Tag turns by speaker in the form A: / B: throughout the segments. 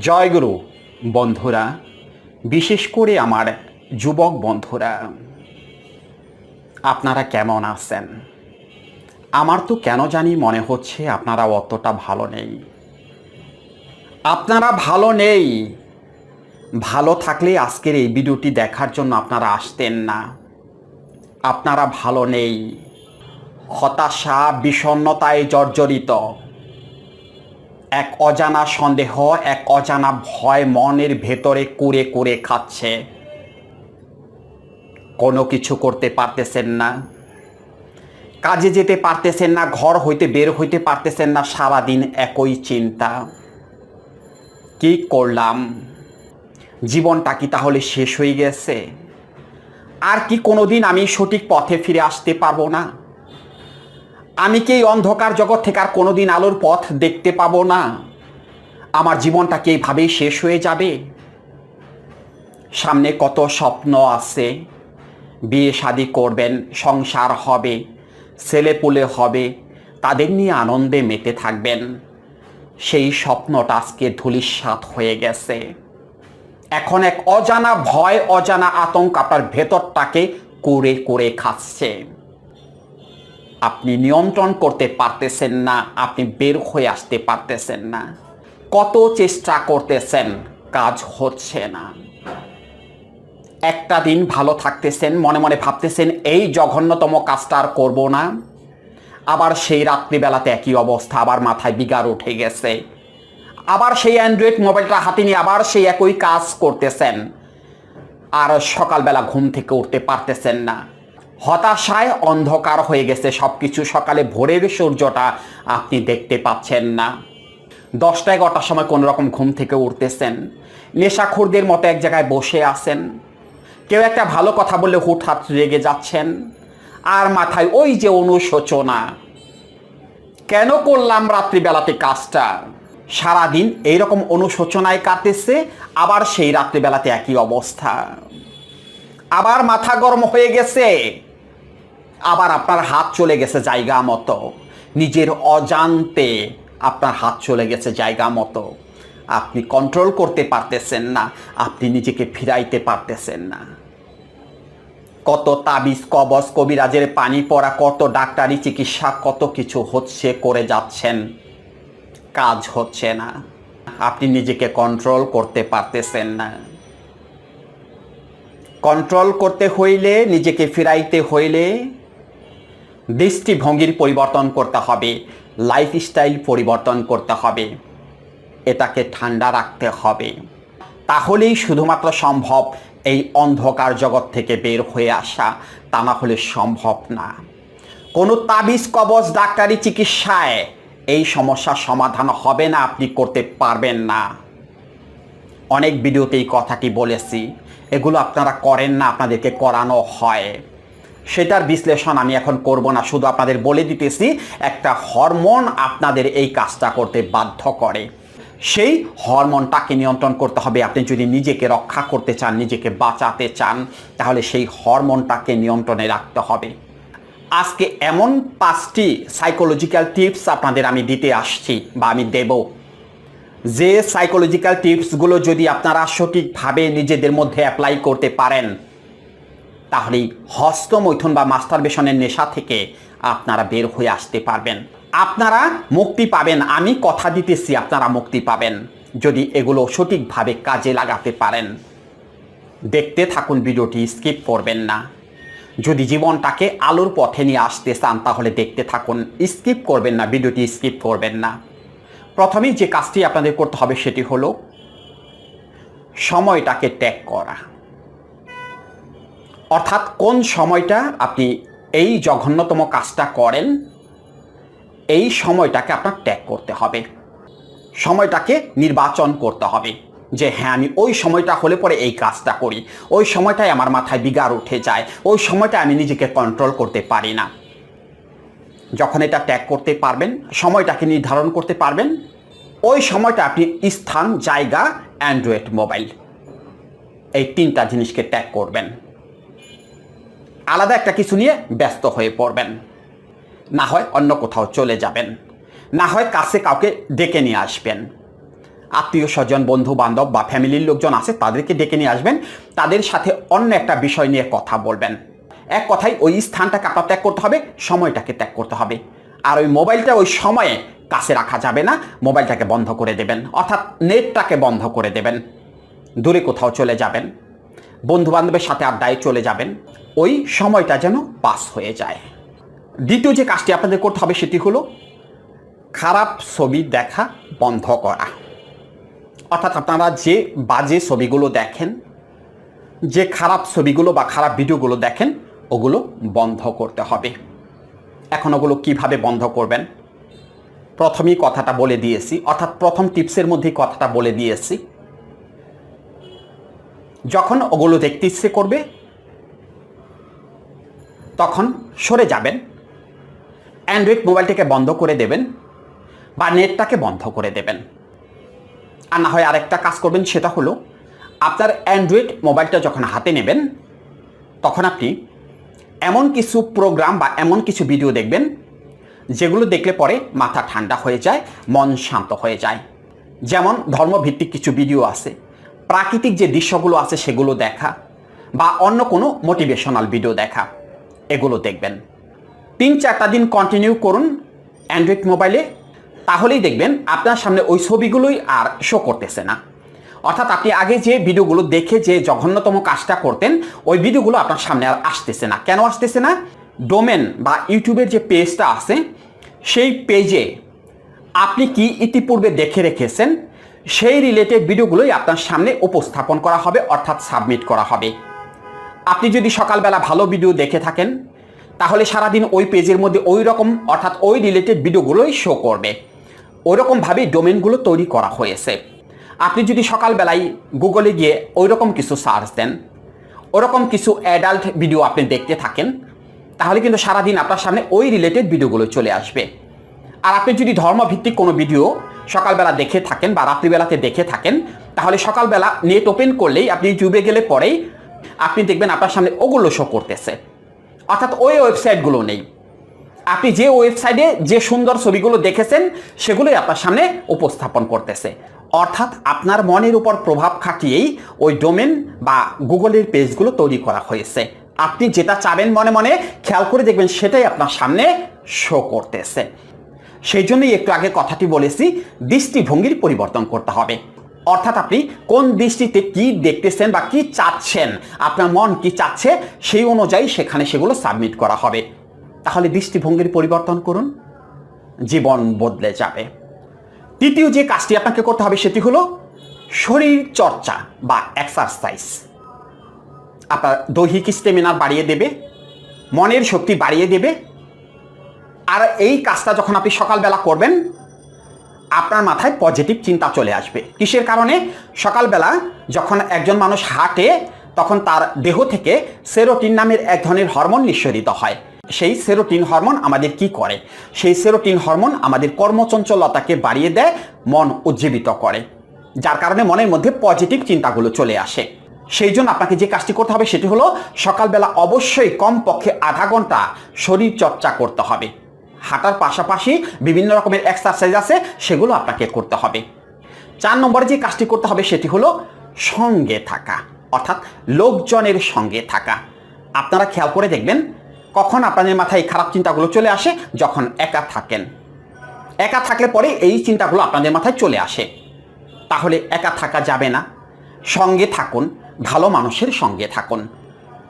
A: জয়গুরু বন্ধুরা, বিশেষ করে আমার যুবক বন্ধুরা, আপনারা কেমন আছেন? আমার তো কেন জানি মনে হচ্ছে আপনারা অতটা ভালো নেই। আপনারা ভালো নেই। ভালো থাকলে আজকের এই ভিডিওটি দেখার জন্য আপনারা আসতেন না। আপনারা ভালো নেই। হতাশা, বিষণ্ণতায় জর্জরিত। এক অজানা সন্দেহ, এক অজানা ভয় মনের ভেতরে কুড়ে কুড়ে খাচ্ছে। কোনো কিছু করতে পারতেছেন না। কাজে যেতে পারতেছেন না, ঘর হইতে বের হইতে পারতেছেন না, সারাদিন একই চিন্তা। কি করলাম? জীবনটা কি তাহলে শেষ হয়ে গেছে? আর কি কোনোদিন আমি সঠিক পথে ফিরে আসতে পারব না? আমি কি এই অন্ধকার জগৎ থেকে আর কোনোদিন আলোর পথ দেখতে পাবো না? আমার জীবনটা কি এইভাবেই শেষ হয়ে যাবে? সামনে কত স্বপ্ন আছে? বিয়ে শাদি করবেন, সংসার হবে, ছেলে পুলে হবে, তাদের নিয়ে আনন্দে মেতে থাকবেন। সেই স্বপ্নটা আজকে ধুলিস্বাত হয়ে গেছে। এখন এক অজানা ভয়, অজানা আতঙ্ক আপনার ভেতরটাকে করে করে খাচ্ছে। আপনি নিয়ন্ত্রণ করতে পারতেছেন না, আপনি বের হয়ে আসতে পারতেছেন না। কত চেষ্টা করতেছেন, কাজ হচ্ছে না। একটা দিন ভালো থাকতেছেন, মনে মনে ভাবতেছেন, এই জঘন্যতম কাজটা আর করব না। আবার সেই রাত্রিবেলাতে একই অবস্থা, আবার মাথায় বিগার উঠে গেছে। আবার সেই অ্যান্ড্রয়েড মোবাইলটা হাতে নিয়ে আবার সেই একই কাজ করতেছেন। আর সকালবেলা ঘুম থেকে উঠতে পারতেছেন না। হতাশায় অন্ধকার হয়ে গেছে সব কিছু সকালে ভোরের সূর্যটা আপনি দেখতে পাচ্ছেন না। দশটা এগারোটার সময় কোনো রকম ঘুম থেকে উঠতেছেন। নেশাখোরদের মতো এক জায়গায় বসে আছেন। কেউ একটা ভালো কথা বললে হুটহাট রেগে যাচ্ছেন। আর মাথায় ওই যে অনুশোচনা। কেন করলাম রাত্রিবেলাতে কাজটা? সারাদিন এইরকম অনুশোচনায় কাটেছে আবার সেই রাত্রিবেলাতে একই অবস্থা। আবার মাথা গরম হয়ে গেছে। আবার আপনার হাত চলে গেছে জায়গা মতো। নিজের অজান্তে আপনার হাত চলে গেছে জায়গা মতো। আপনি কন্ট্রোল করতে পারতেছেন না, আপনি নিজেকে ফিরাইতে পারতেছেন না। কত তাবিজ, কবজ, কবিরাজের পানি পড়া, কত ডাক্তারি চিকিৎসা, কত কিছু হচ্ছে, করে যাচ্ছেন। কাজ হচ্ছে না। আপনি নিজেকে কন্ট্রোল করতে পারতেছেন না। কন্ট্রোল করতে হইলে, নিজেকে ফিরাইতে হইলে দৃষ্টিভঙ্গির পরিবর্তন করতে হবে লাইফস্টাইল পরিবর্তন করতে হবে, এটাকে ঠান্ডা রাখতে হবে। তাহলেই শুধুমাত্র সম্ভব এই অন্ধকার জগৎ থেকে বের হয়ে আসা, তা না হলে সম্ভব না। কোনো তাবিজ, কবজ, ডাক্তারি চিকিৎসায় এই সমস্যার সমাধান হবে না, আপনি করতে পারবেন না। অনেক ভিডিওতে এই কথাটি বলেছি, এগুলো আপনারা করেন না, আপনাদেরকে করানো হয়। সেটার বিশ্লেষণ আমি এখন করব না, শুধু আপনাদের বলে দিতেছি একটা হরমোন আপনাদের এই কাজটা করতে বাধ্য করে। সেই হরমোনটাকে নিয়ন্ত্রণ করতে হবে, আপনি যদি নিজেকে রক্ষা করতে চান, নিজেকে বাঁচাতে চান, তাহলে সেই হরমোনটাকে নিয়ন্ত্রণে রাখতে হবে। আজকে এমন পাঁচটি সাইকোলজিক্যাল টিপস আপনাদের আমি দিতে আসছি বা আমি দেব। যে সাইকোলজিক্যাল টিপসগুলো যদি আপনারা সঠিকভাবে নিজেদের মধ্যে অ্যাপ্লাই করতে পারেন তাহলেই হস্তমৈথুন বা মাস্টারবেশনের নেশা থেকে আপনারা বের হয়ে আসতে পারবেন। আপনারা মুক্তি পাবেন, আমি কথা দিতেছি, আপনারা মুক্তি পাবেন, যদি এগুলো সঠিকভাবে কাজে লাগাতে পারেন। দেখতে থাকুন, ভিডিওটি স্কিপ করবেন না। যদি জীবনটাকে আলোর পথে নিয়ে আসতে চান, তাহলে দেখতে থাকুন, স্কিপ করবেন না, ভিডিওটি স্কিপ করবেন না। প্রথমেই যে কাজটি আপনাদের করতে হবে, সেটি হলো সময়টাকে ত্যাগ করা। অর্থাৎ কোন সময়টা আপনি এই জঘন্যতম কাজটা করেন, এই সময়টাকে আপনার ত্যাগ করতে হবে। সময়টাকে নির্বাচন করতে হবে যে হ্যাঁ আমি ওই সময়টা হলে পরে এই কাজটা করি। ওই সময়টায় আমার মাথায় বিগার উঠে যায়। ওই সময়টা আমি নিজেকে কন্ট্রোল করতে পারি না। যখন এটা ত্যাগ করতে পারবেন, সময়টাকে নির্ধারণ করতে পারবেন, ওই সময়টা আপনি স্থান, জায়গা অ্যান্ড্রয়েড মোবাইল এই তিনটা জিনিসকে ত্যাগ করবেন। আলাদা একটা কিছু নিয়ে ব্যস্ত হয়ে পড়বেন। না হয় অন্য কোথাও চলে যাবেন। না হয় কাছে কাউকে ডেকে নিয়ে আসবেন। আত্মীয় স্বজন বন্ধু বান্ধব বা ফ্যামিলির লোকজন আছে, তাদেরকে ডেকে নিয়ে আসবেন। তাদের সাথে অন্য একটা বিষয় নিয়ে কথা বলবেন। এক কথায় ওই স্থানটাকে আপনার ত্যাগ করতে হবে, সময়টাকে ত্যাগ করতে হবে। আর ওই মোবাইলটা ওই সময়ে কাছে রাখা যাবে না, মোবাইলটাকে বন্ধ করে দেবেন। অর্থাৎ নেটটাকে বন্ধ করে দেবেন। দূরে কোথাও চলে যাবেন। বন্ধু বান্ধবের সাথে আড্ডায় চলে যাবেন। ওই সময়টা যেন পাস হয়ে যায়। দ্বিতীয় যে কাজটি আপনাদের করতে হবে সেটি হলো খারাপ ছবি দেখা বন্ধ করা। অর্থাৎ আপনারা যে বাজে ছবিগুলো দেখেন, যে খারাপ ছবিগুলো বা খারাপ ভিডিওগুলো দেখেন, ওগুলো বন্ধ করতে হবে। এখন ওগুলো কীভাবে বন্ধ করবেন? প্রথমেই কথাটা বলে দিয়েছি, অর্থাৎ প্রথম টিপসের মধ্যেই কথাটা বলে দিয়েছি। যখন ওগুলো দেখতে ইচ্ছে করবে তখন সরে যাবেন। অ্যান্ড্রয়েড মোবাইলটাকে বন্ধ করে দেবেন বা নেটটাকে বন্ধ করে দেবেন। আর না হয় আরেকটা কাজ করবেন, সেটা হলো আপনার অ্যান্ড্রয়েড মোবাইলটা যখন হাতে নেবেন, তখন আপনি এমন কিছু প্রোগ্রাম বা এমন কিছু ভিডিও দেখবেন, যেগুলো দেখলে পরে মাথা ঠান্ডা হয়ে যায়, মন শান্ত হয়ে যায়। যেমন ধর্মভিত্তিক কিছু ভিডিও আছে, প্রাকৃতিক যে দৃশ্যগুলো আছে সেগুলো দেখা বা অন্য কোনো মোটিভেশনাল ভিডিও দেখা। এগুলো দেখবেন। তিন চারটা দিন কন্টিনিউ করুন অ্যান্ড্রয়েড মোবাইলে তাহলেই দেখবেন আপনার সামনে ওই ছবিগুলোই আর শো করতেছে না। অর্থাৎ আপনি আগে যে ভিডিওগুলো দেখে যে জঘন্যতম কাজটা করতেন, ওই ভিডিওগুলো আপনার সামনে আর আসতেছে না। কেন আসতেছে না? ডোমেন বা ইউটিউবের যে পেজটা আছে, সেই পেজে আপনি কি ইতিপূর্বে দেখে রেখেছেন, সেই রিলেটেড ভিডিওগুলোই আপনার সামনে উপস্থাপন করা হবে, অর্থাৎ সাবমিট করা হবে। আপনি যদি সকালবেলা ভালো ভিডিও দেখে থাকেন, তাহলে সারাদিন ওই পেজের মধ্যে ওই রকম, অর্থাৎ ওই রিলেটেড ভিডিওগুলোই শো করবে। ওই রকমভাবেই ডোমেনগুলো তৈরি করা হয়েছে। আপনি যদি সকালবেলায় গুগলে গিয়ে ওই রকম কিছু সার্চ দেন, ওরকম কিছু অ্যাডাল্ট ভিডিও আপনি দেখতে থাকেন, তাহলে কিন্তু সারাদিন আপনার সামনে ওই রিলেটেড ভিডিওগুলো চলে আসবে। আর আপনি যদি ধর্মভিত্তিক কোনো ভিডিও সকালবেলা দেখে থাকেন বা রাত্রিবেলাতে দেখে থাকেন, তাহলে সকালবেলা নেট ওপেন করলেই আপনি ইউটিউবে গেলে পরেই আপনি দেখবেন আপনার সামনে ওগুলো শো করতেছে। অর্থাৎ ওই ওয়েবসাইটগুলো নেই। আপনি যে ওয়েবসাইটে যে সুন্দর ছবিগুলো দেখেছেন, সেগুলোই আপনার সামনে উপস্থাপন করতেছে। অর্থাৎ আপনার মনের উপর প্রভাব খাটিয়েই ওই ডোমেন বা গুগলের পেজগুলো তৈরি করা হয়েছে। আপনি যেটা চাবেন মনে মনে খেয়াল করে দেখবেন, সেটাই আপনার সামনে শো করতেছে। সেই জন্যই একটু আগে কথাটি বলেছি, দৃষ্টিভঙ্গির পরিবর্তন করতে হবে। অর্থাৎ আপনি কোন দৃষ্টিতে কি দেখতেছেন বা কি চাচ্ছেন, আপনার মন কি চাচ্ছে সেই অনুযায়ী সেখানে সেগুলো সাবমিট করা হবে। তাহলে দৃষ্টিভঙ্গির পরিবর্তন করুন, জীবন বদলে যাবে। তৃতীয় যে কাজটি আপনাকে করতে হবে সেটি হলো শরীর চর্চা বা এক্সারসাইজ আপনার দৈহিক স্টেমিনার বাড়িয়ে দেবে, মনের শক্তি বাড়িয়ে দেবে। আর এই কাজটা যখন আপনি সকালবেলা করবেন আপনার মাথায় পজিটিভ চিন্তা চলে আসবে। কিসের কারণে? সকালবেলা যখন একজন মানুষ হাঁটে, তখন তার দেহ থেকে সেরোটিন নামের এক ধরনের হরমোন নিঃসরিত হয়। সেই সেরোটিন হরমোন আমাদের কি করে? সেই সেরোটিন হরমোন আমাদের কর্মচঞ্চলতাকে বাড়িয়ে দেয়, মন উজ্জীবিত করে। যার কারণে মনের মধ্যে পজিটিভ চিন্তাগুলো চলে আসে। সেই জন্য আপনাকে যে কাজটি করতে হবে সেটি হলো, সকালবেলা অবশ্যই কমপক্ষে আধা ঘণ্টা শরীর চর্চা করতে হবে। হাঁটার পাশাপাশি বিভিন্ন রকমের এক্সারসাইজ আছে, সেগুলো আপনাকে করতে হবে। চার নম্বরে যে কাজটি করতে হবে, সেটি হলো সঙ্গে থাকা, অর্থাৎ লোকজনের সঙ্গে থাকা। আপনারা খেয়াল করে দেখবেন, কখন আপনাদের মাথায় খারাপ চিন্তাগুলো চলে আসে, যখন একা থাকেন। একা থাকলে পরে এই চিন্তাগুলো আপনাদের মাথায় চলে আসে। তাহলে একা থাকা যাবে না। সঙ্গে থাকুন, ভালো মানুষের সঙ্গে থাকুন।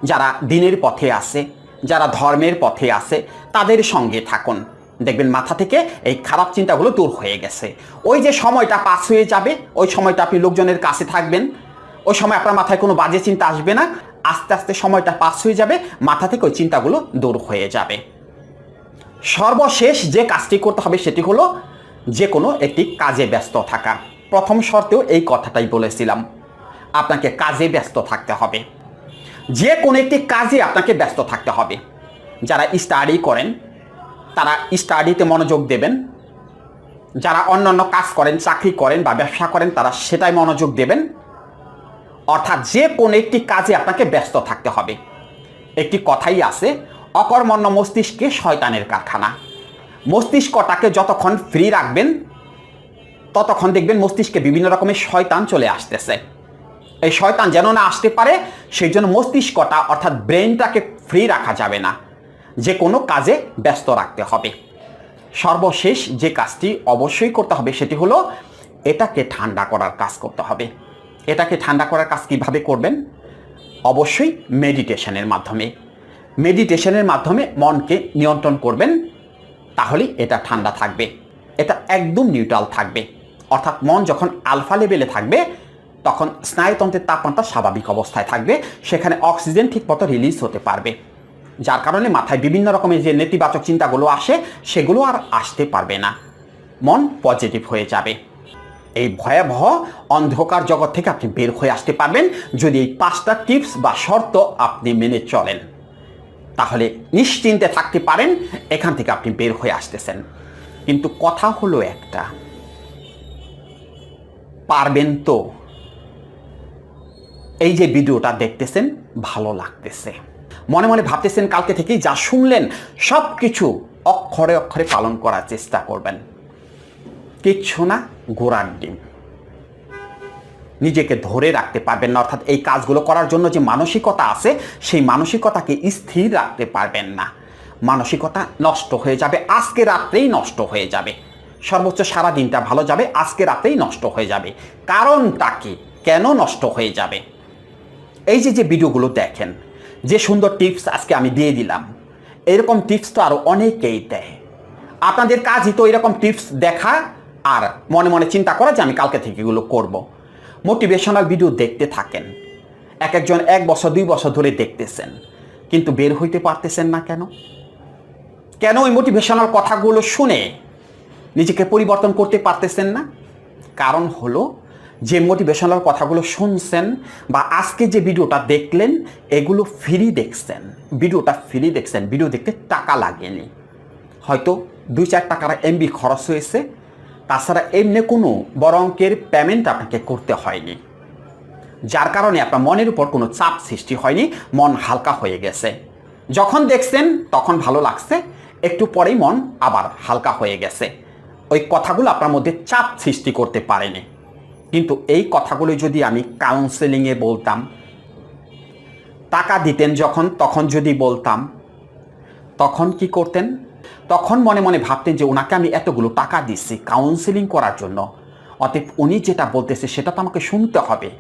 A: যারা দিনের পথে আছে যারা ধর্মের পথে আছে, তাদের সঙ্গে থাকুন। দেখবেন মাথা থেকে এই খারাপ চিন্তাগুলো দূর হয়ে গেছে। ওই যে সময়টা পাস হয়ে যাবে, ওই সময়টা আপনি লোকজনের কাছে থাকবেন। ওই সময় আপনার মাথায় কোনো বাজে চিন্তা আসবে না। আস্তে আস্তে সময়টা পাস হয়ে যাবে, মাথা থেকে ওই চিন্তাগুলো দূর হয়ে যাবে। সর্বশেষ যে কাজটি করতে হবে সেটি হলো যে কোনো একটি কাজে ব্যস্ত থাকা। প্রথম শর্তেও এই কথাটাই বলেছিলাম। আপনাকে কাজে ব্যস্ত থাকতে হবে। যে কোনো একটি কাজে আপনাকে ব্যস্ত থাকতে হবে। যারা স্টাডি করেন, তারা স্টাডিতে মনোযোগ দেবেন। যারা অন্যান্য কাজ করেন, চাকরি করেন বা ব্যবসা করেন, তারা সেটাই মনোযোগ দেবেন। অর্থাৎ যে কোনো একটি কাজে আপনাকে ব্যস্ত থাকতে হবে। একটি কথাই আছে, অকর্মণ্য মস্তিষ্কে শয়তানের কারখানা। মস্তিষ্কটাকে যতক্ষণ ফ্রি রাখবেন, ততক্ষণ দেখবেন মস্তিষ্কে বিভিন্ন রকমের শয়তান চলে আসতেছে। এই শয়তান যেন না আসতে পারে, সেই জন্য মস্তিষ্কটা অর্থাৎ ব্রেনটাকে ফ্রি রাখা যাবে না। যে কোনো কাজে ব্যস্ত রাখতে হবে। সর্বশেষ যে কাজটি অবশ্যই করতে হবে সেটি হলো এটাকে ঠান্ডা করার কাজ করতে হবে। এটাকে ঠান্ডা করার কাজ কীভাবে করবেন? অবশ্যই মেডিটেশনের মাধ্যমে। মেডিটেশনের মাধ্যমে মনকে নিয়ন্ত্রণ করবেন তাহলেই এটা ঠান্ডা থাকবে। এটা একদম নিউট্রাল থাকবে। অর্থাৎ মন যখন আলফা লেভেলে থাকবে তখন স্নায়ুতন্ত্রের তাপমাত্রা স্বাভাবিক অবস্থায় থাকবে, সেখানে অক্সিজেন ঠিকমতো রিলিজ হতে পারবে। যার কারণে মাথায় বিভিন্ন রকমের যে নেতিবাচক চিন্তাগুলো আসে, সেগুলো আর আসতে পারবে না। মন পজিটিভ হয়ে যাবে। এই ভয়াবহ অন্ধকার জগৎ থেকে আপনি বের হয়ে আসতে পারবেন যদি এই পাঁচটা টিপস বা শর্ত আপনি মেনে চলেন। তাহলে নিশ্চিন্তে থাকতে পারেন, এখান থেকে আপনি বের হয়ে আসতেছেন। কিন্তু কথা হলো একটা। পারবেন তো? এই যে ভিডিওটা দেখতেছেন, ভালো লাগতেছে। মনে মনে ভাবতেছেন কালকে থেকেই যা শুনলেন সব কিছু অক্ষরে অক্ষরে পালন করার চেষ্টা করবেন। কিচ্ছু না, গোড়ার ডিম। নিজেকে ধরে রাখতে পারবেন না, অর্থাৎ এই কাজগুলো করার জন্য যে মানসিকতা আছে, সেই মানসিকতাকে স্থির রাখতে পারবেন না। মানসিকতা নষ্ট হয়ে যাবে, আজকে রাত্রেই নষ্ট হয়ে যাবে। সর্বোচ্চ সারা দিনটা ভালো যাবে, আজকে রাতেই নষ্ট হয়ে যাবে। কারণটা কি? কেন নষ্ট হয়ে যাবে? এই যে যে ভিডিওগুলো দেখেন, যে সুন্দর টিপস আজকে আমি দিয়ে দিলাম, এরকম টিপস তো আরও অনেকেই দেয়। আপনাদের কাজই তো এরকম টিপস দেখা আর মনে মনে চিন্তা করা যে আমি কালকে থেকে এগুলো করব। মোটিভেশনাল ভিডিও দেখতে থাকেন। এক একজন এক বছর, দুই বছর ধরে দেখতেছেন, কিন্তু বের হইতে পারতেছেন না কেন? কেন ওই মোটিভেশনাল কথাগুলো শুনে নিজেকে পরিবর্তন করতে পারতেছেন না? কারণ হলো যে মোটিভেশনাল কথাগুলো শুনছেন বা আজকে যে ভিডিওটা দেখলেন, এগুলো ফ্রি দেখছেন। ভিডিওটা ফ্রি দেখছেন, ভিডিও দেখতে টাকা লাগেনি। হয়তো দুই চার টাকার এমবি খরচ হয়েছে, তাছাড়া এমনি কোনো বড় অঙ্কের পেমেন্ট আপনাকে করতে হয়নি। যার কারণে আপনার মনের উপর কোনো চাপ সৃষ্টি হয়নি, মন হালকা হয়ে গেছে। যখন দেখছেন, তখন ভালো লাগছে, একটু পরেই মন আবার হালকা হয়ে গেছে। ওই কথাগুলো আপনার মধ্যে চাপ সৃষ্টি করতে পারেনি। কিন্তু এই কথাগুলো যদি আমি কাউন্সেলিংয়ে বলতাম, টাকা দিতেন যখন, তখন যদি বলতাম, তখন কি করতেন? তখন মনে মনে ভাবতেন যে ওনাকে আমি এতগুলো টাকা দিচ্ছি কাউন্সেলিং করার জন্য। অতএব উনি যেটা বলতেছে সেটা তো আমাকে শুনতে হবে।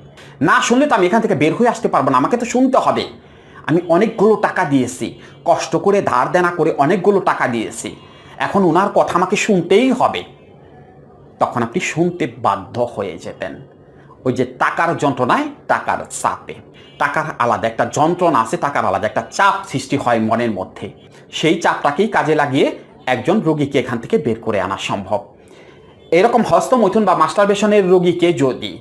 A: না শুনলে তো আমি এখান থেকে বের হয়ে আসতে পারব না, আমাকে তো শুনতে হবে। আমি অনেকগুলো টাকা দিয়েছি, কষ্ট করে ধার দেনা করে অনেকগুলো টাকা দিয়েছি। এখন ওনার কথা আমাকে শুনতেই হবে। তখন আপনি শুনতে বাধ্য হয়ে যেতেন। ওই যে টাকার যন্ত্রণায় টাকার চাপে। টাকার আলাদা একটা যন্ত্রণা আছে, টাকার আলাদা একটা চাপ সৃষ্টি হয় মনের মধ্যে। সেই চাপটাকেই কাজে লাগিয়ে একজন রোগীকে এখান থেকে বের করে আনা সম্ভব। এরকম হস্তমৈথুন বা মাস্টারবেশনের রোগীকে যদি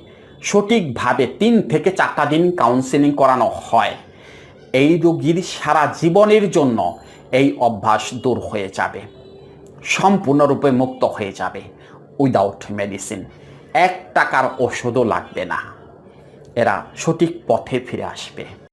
A: সঠিকভাবে তিন থেকে চারটা দিন কাউন্সেলিং করানো হয়, এই রোগীর সারা জীবনের জন্য এই অভ্যাস দূর হয়ে যাবে। সম্পূর্ণরূপে মুক্ত হয়ে যাবে। উইদাউট মেডিসিন এক টাকার ওষুধও লাগবে না। এরা সঠিক পথে ফিরে আসবে।